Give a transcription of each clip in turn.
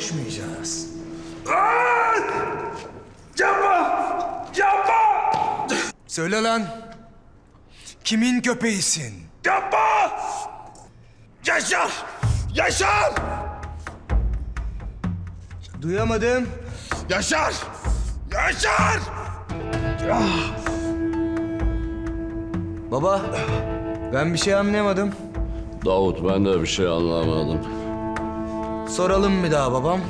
koşmayacağız. Yapma! Yapma! Söyle lan. Kimin köpeğisin? Yapma! Yaşar! Yaşar! Duyamadım. Yaşar! Yaşar! Baba, ben bir şey anlayamadım. Davut ben de bir şey anlamadım. Soralım bir daha babam.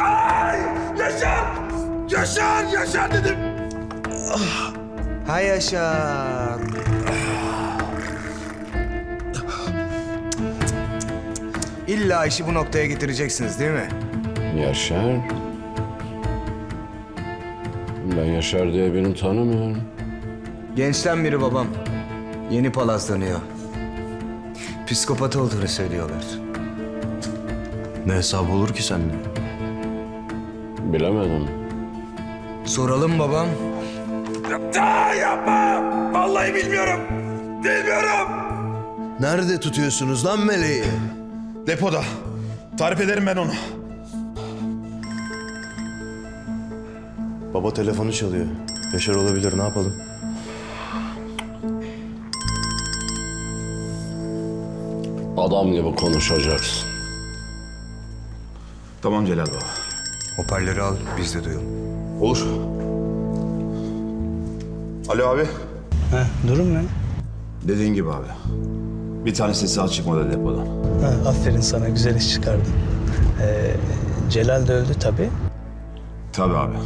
Ay! Yaşar! Yaşar! Yaşar dedim! Ha Yaşar. İlla işi bu noktaya getireceksiniz değil mi? Yaşar? Ben Yaşar diye birini tanımıyorum. Gençten biri babam. Yeni palazlanıyor. Psikopat olduğunu söylüyorlar. Ne hesabı olur ki seninle? Bilemedim. Soralım babam. Aa, yapma! Vallahi bilmiyorum! Bilmiyorum! Nerede tutuyorsunuz lan meleği? Depoda. Tarif ederim ben onu. Baba telefonu çalıyor. Yaşar olabilir ne yapalım? Adam gibi konuşacaksın. Tamam Celal Baba. Hoparlörü al, biz de duyalım. Olur. Alo abi. Ha, durum ne? Dediğin gibi abi. Bir tanesi sağ çıkmadı depodan. Ha, aferin sana güzel iş çıkardın. Ee, Celal de öldü tabii. Tabii abi.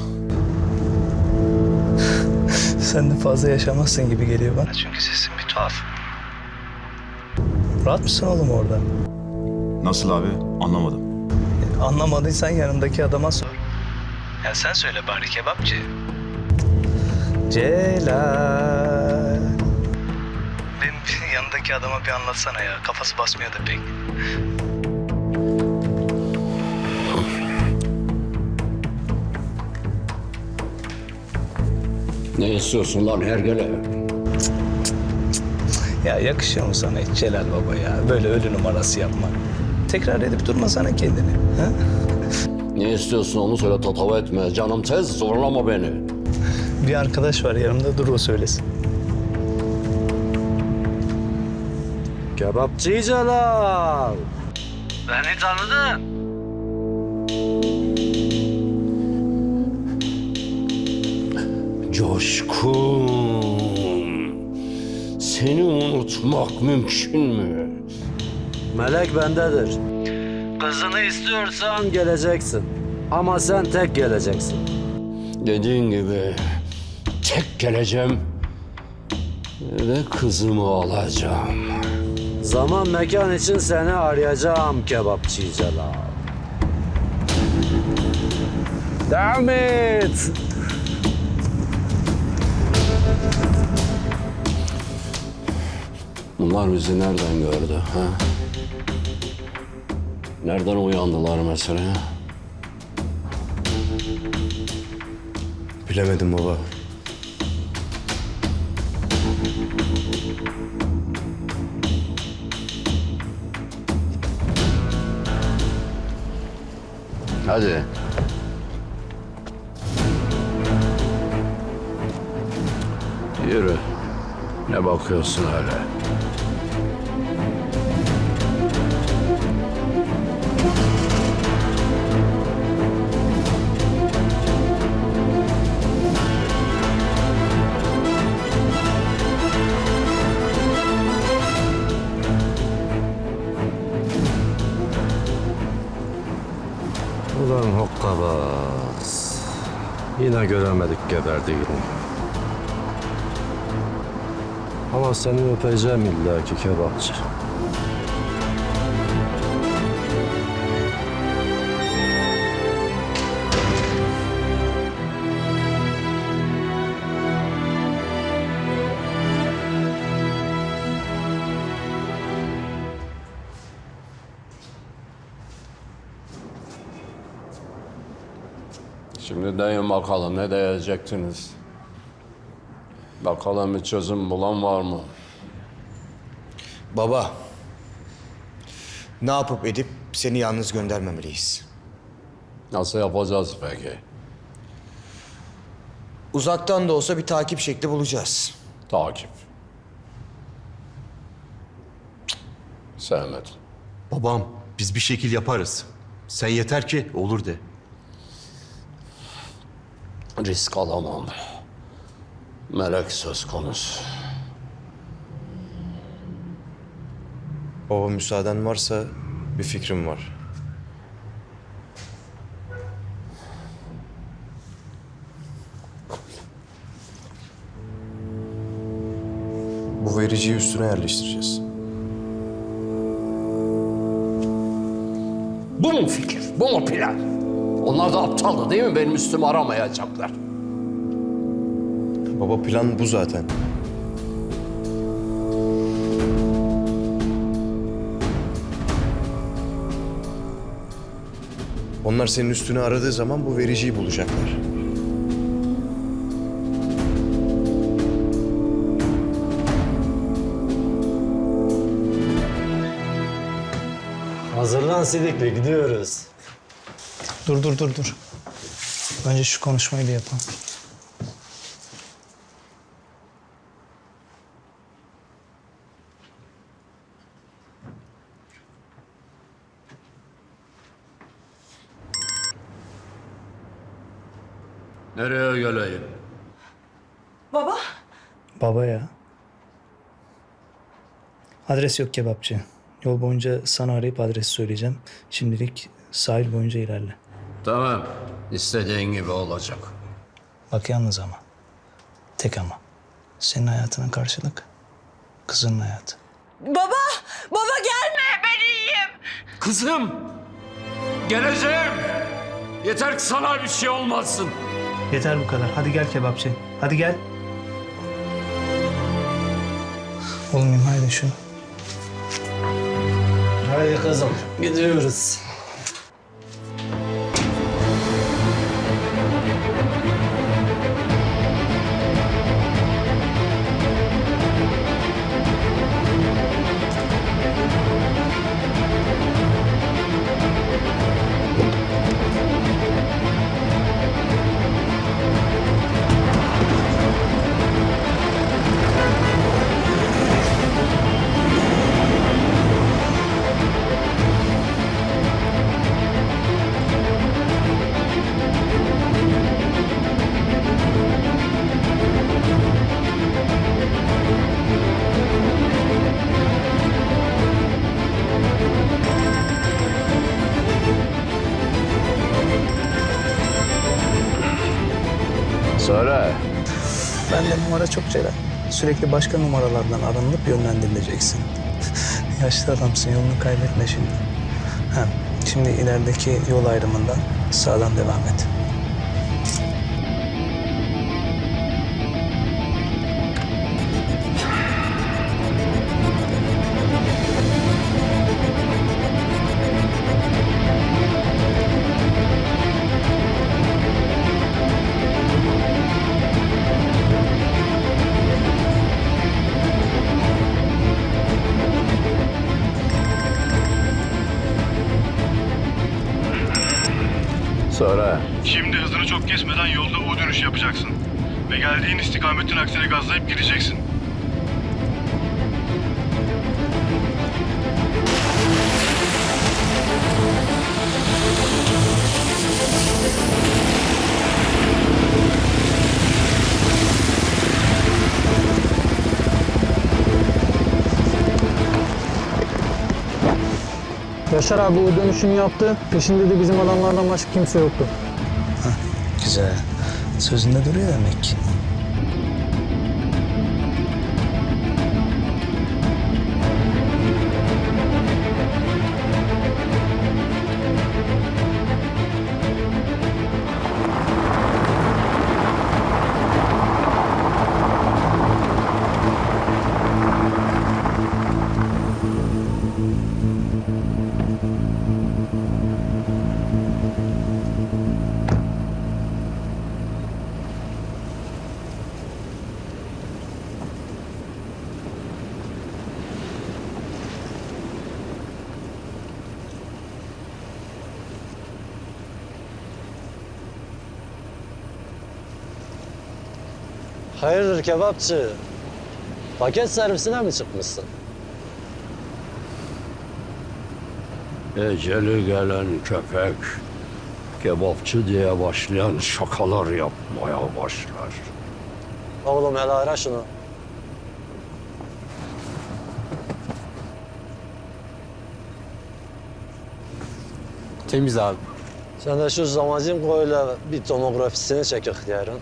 Sen de fazla yaşamazsın gibi geliyor bana. Çünkü sesin bir tuhaf. Rahat mısın oğlum orada? Nasıl abi? Anlamadım. Anlamadıysan yanındaki adama sor. Ya sen söyle bari kebapçı. Celal. Benim yanındaki adama bir anlatsana ya. Kafası basmıyor da pek. Ne istiyorsun lan hergele? Ya yakışıyor mu sana hiç Celal Baba ya? Böyle ölü numarası yapma. Tekrar edip durma sana kendini. Ha? Ne istiyorsun onu söyle tatava etme. Canım tez zorlama beni. Bir arkadaş var yanımda dur o söylesin. Kebapçı Celal. Beni tanıdın. Coşkun. Seni unutmak mümkün mü? Melek bendedir. Kızını istiyorsan geleceksin. Ama sen tek geleceksin. Dediğin gibi tek geleceğim ve kızımı alacağım. Zaman mekan için seni arayacağım kebapçı Celal. Devam et. Bunlar bizi nereden gördü ha? Nereden uyandılar mesela? Bilemedim baba. Hadi. Yürü. Ne bakıyorsun öyle? Ulan hokkabaz. Yine göremedik geberdiğini. Ama seni öpeceğim illaki kebapçı. Şimdi deyin bakalım ne diyecektiniz? Bakalım bir çözüm bulan var mı? Baba, ne yapıp edip seni yalnız göndermemeliyiz. Nasıl yapacağız peki? Uzaktan da olsa bir takip şekli bulacağız. Takip. Sevmedim. Babam biz bir şekil yaparız. Sen yeter ki olur de. Risk alamam. Melek söz konusu. Baba müsaaden varsa bir fikrim var. Bu vericiyi üstüne yerleştireceğiz. Bu mu fikir? Bu mu plan? Onlar da aptaldı değil mi? Benim üstümü aramayacaklar. Baba plan bu zaten. Onlar senin üstünü aradığı zaman bu vericiyi bulacaklar. Hazırlan Sidikli gidiyoruz. Dur dur dur dur. Önce şu konuşmayı da yapalım. Nereye geleyim? Baba, Baba ya. Adres yok kebapçı. Yol boyunca sana arayıp adresi söyleyeceğim. Şimdilik sahil boyunca ilerle. Tamam. İstediğin gibi olacak. Bak yalnız ama. Tek ama. Senin hayatına karşılık kızının hayatı. baba, baba gelme, ben iyiyim. Kızım! Geleceğim! Yeter ki sana bir şey olmasın. Yeter bu kadar. Hadi gel kebapçı. Hadi gel. Oğlum imha edin şunu. Hadi kızım gidiyoruz. Çok Ceren. Sürekli başka numaralardan aranılıp yönlendirileceksin. Yaşlı adamsın yolunu kaybetme şimdi. Ha, şimdi ilerideki yol ayrımından sağdan devam et. Yaşar abi o dönüşünü yaptı. Peşinde de bizim adamlardan başka kimse yoktu. Güzel. Sözünde duruyor demek ki. Hayırdır kebapçı? Paket servisine mi çıkmışsın? Eceli gelen köpek kebapçı diye başlayan şakalar yapmaya başlar. Oğlum hele ara şunu. Temiz abi. Sen de şu zamacın koyla bir tomografisini çekik yarın.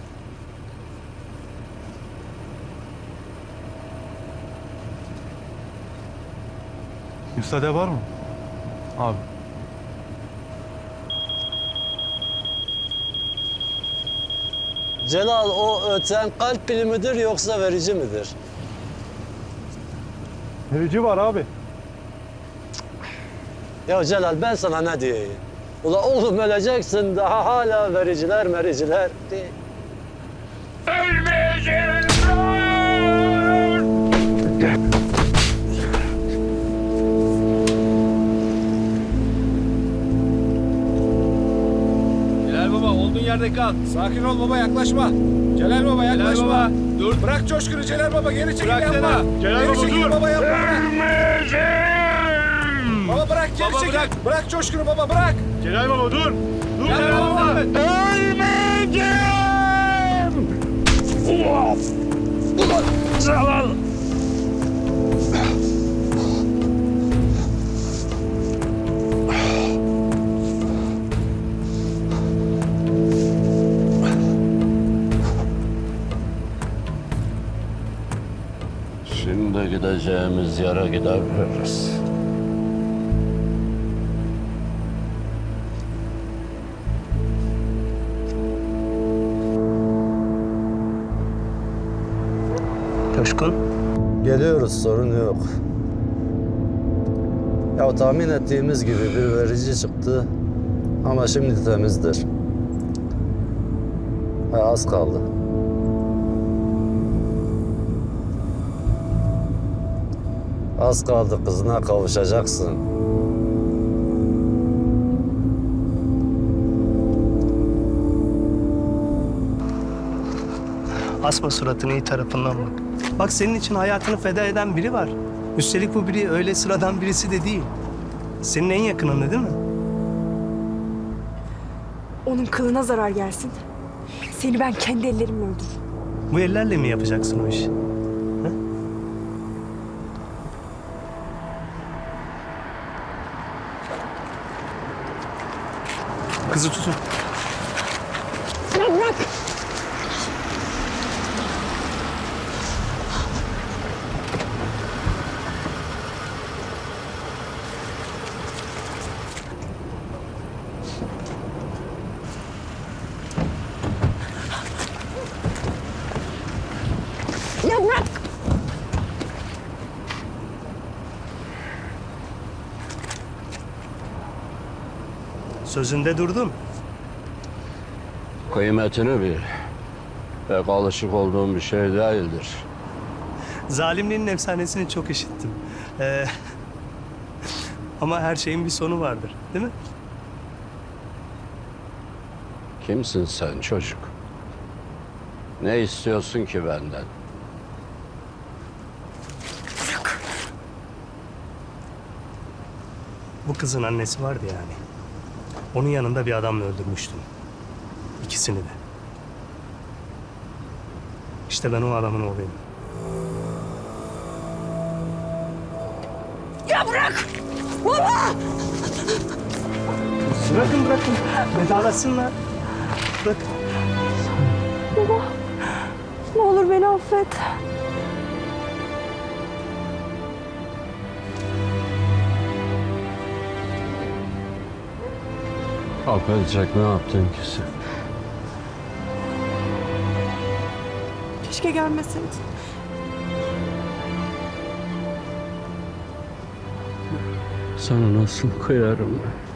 Müsaade var mı? Abi. Celal o öten kalp pili midir yoksa verici midir? Verici var abi. Ya Celal ben sana ne diyeyim? Ula oğlum öleceksin daha hala vericiler mericiler. De. Celal olduğun yerde kal. Sakin ol baba yaklaşma. Celal baba yaklaşma. Celal baba dur. Bırak coşkunu Celal baba geri çekil Bırak yapma. Celal geri baba, çekil dur. baba yapma. Baba bırak geri Baba, çekil. bırak. Bırak. coşkunu baba bırak. Celal baba dur. Dur Celal Celal baba. baba. Şimdi gideceğimiz yere gidebiliriz. Coşkun. Geliyoruz sorun yok. Ya tahmin ettiğimiz gibi bir verici çıktı ama şimdi temizdir. Ha, az kaldı. Az kaldı kızına kavuşacaksın. Asma suratını iyi tarafından bak. Bak senin için hayatını feda eden biri var. Üstelik bu biri öyle sıradan birisi de değil. Senin en yakının değil mi? Onun kılına zarar gelsin. Seni ben kendi ellerimle öldürürüm. Bu ellerle mi yapacaksın o işi? Kızı tutun. Ya bırak. Sözünde durdun. Kıymetini bil. Pek alışık olduğum bir şey değildir. Zalimliğin efsanesini çok işittim. Ee, ama her şeyin bir sonu vardır, değil mi? Kimsin sen çocuk? Ne istiyorsun ki benden? Bu kızın annesi vardı yani. Onun yanında bir adamla öldürmüştüm. İkisini de. İşte ben o adamın oğluyum. Ya bırak. Baba. Bırakın bırakın. Vedalaşsınlar. Bırakın. Baba. Ne olur beni affet. Affedecek ne yaptın ki sen? Keşke gelmeseydin. Sana nasıl kıyarım ben?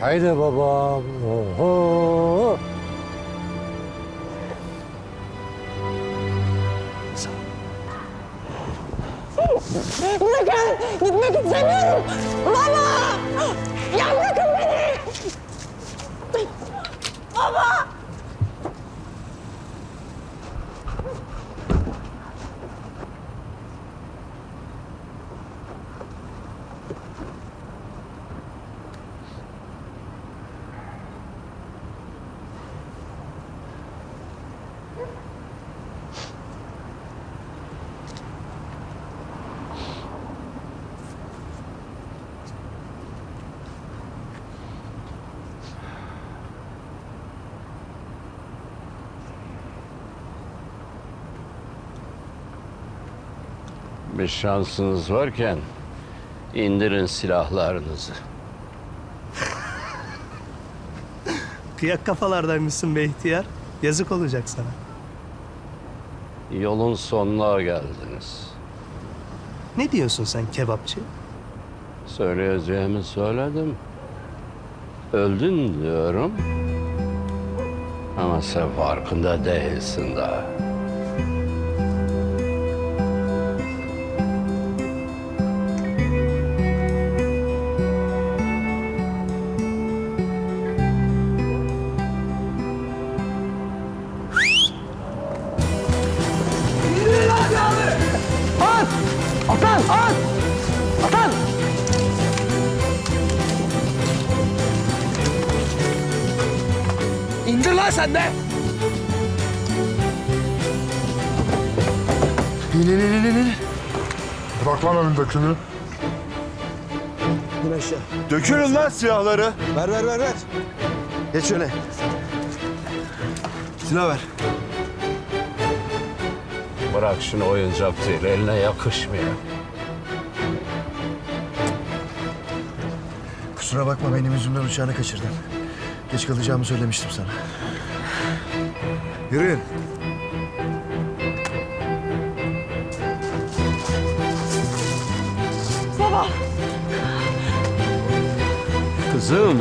Haydi babam. Oho. Bırakın! Gitmek istemiyorum! Baba! Ya bırakın beni! Baba! Bir şansınız varken indirin silahlarınızı. Kıyak kafalardaymışsın be ihtiyar. Yazık olacak sana. Yolun sonuna geldiniz. Ne diyorsun sen kebapçı? Söyleyeceğimi söyledim. Öldün diyorum. Ama sen farkında değilsin daha. Lan önündekini. Dökülün lan silahları. Ver ver ver ver. Geç öne. Silah ver. Bırak şunu oyuncak değil, eline yakışmıyor. Kusura bakma benim yüzümden uçağını kaçırdın. Geç kalacağımı söylemiştim sana. Yürüyün. Kızım.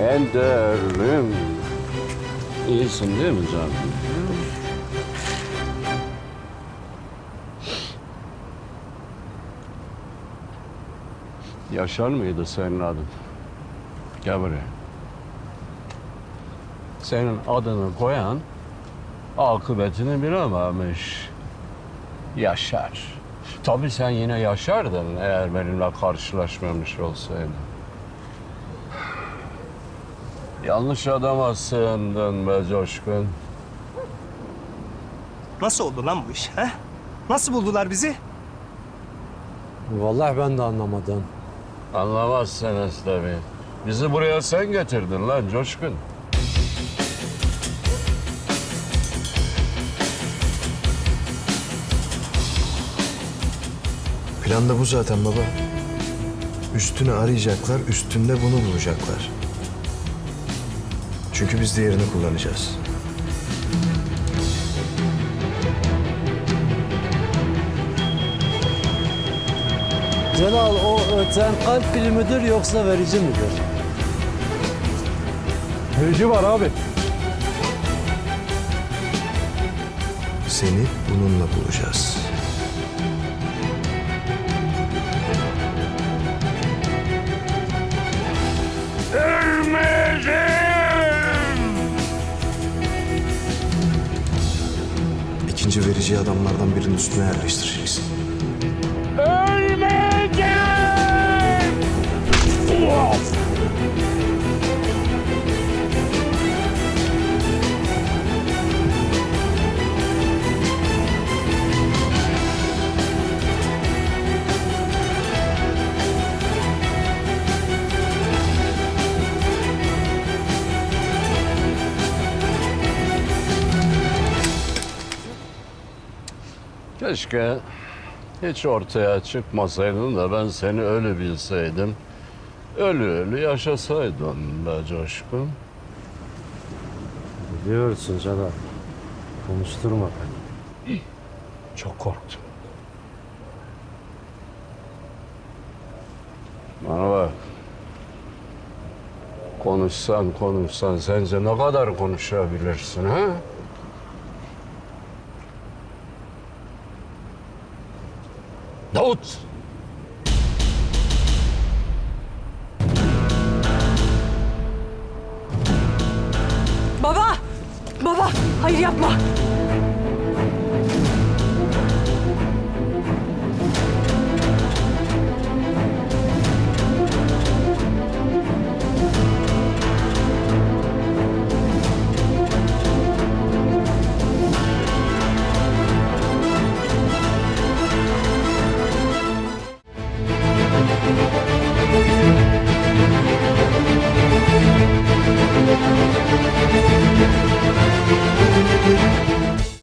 Ender'im. İyisin değil mi canım? Yaşar mıydı senin adın? Gel buraya. Senin adını koyan akıbetini bilememiş. Yaşar. Tabii sen yine yaşardın eğer benimle karşılaşmamış olsaydın. Yanlış adama sığındın be Coşkun. Nasıl oldu lan bu iş? He? Nasıl buldular bizi? Vallahi ben de anlamadım. Anlamazsınız tabii. Bizi buraya sen getirdin lan Coşkun. Plan da bu zaten baba. Üstünü arayacaklar, üstünde bunu bulacaklar. Çünkü biz diğerini kullanacağız. Celal o öten kalp pili midir yoksa verici midir? Verici var abi. Seni bununla bulacağız. Verici adamlardan birinin üstüne yerleştireceksin. Keşke hiç ortaya çıkmasaydın da ben seni ölü bilseydim. Ölü ölü yaşasaydın be Coşkun. Biliyorsun Celal. Konuşturma beni. Çok korktum. Bana bak. Konuşsan konuşsan sence ne kadar konuşabilirsin ha? Davut! Baba! Baba! Hayır yapma!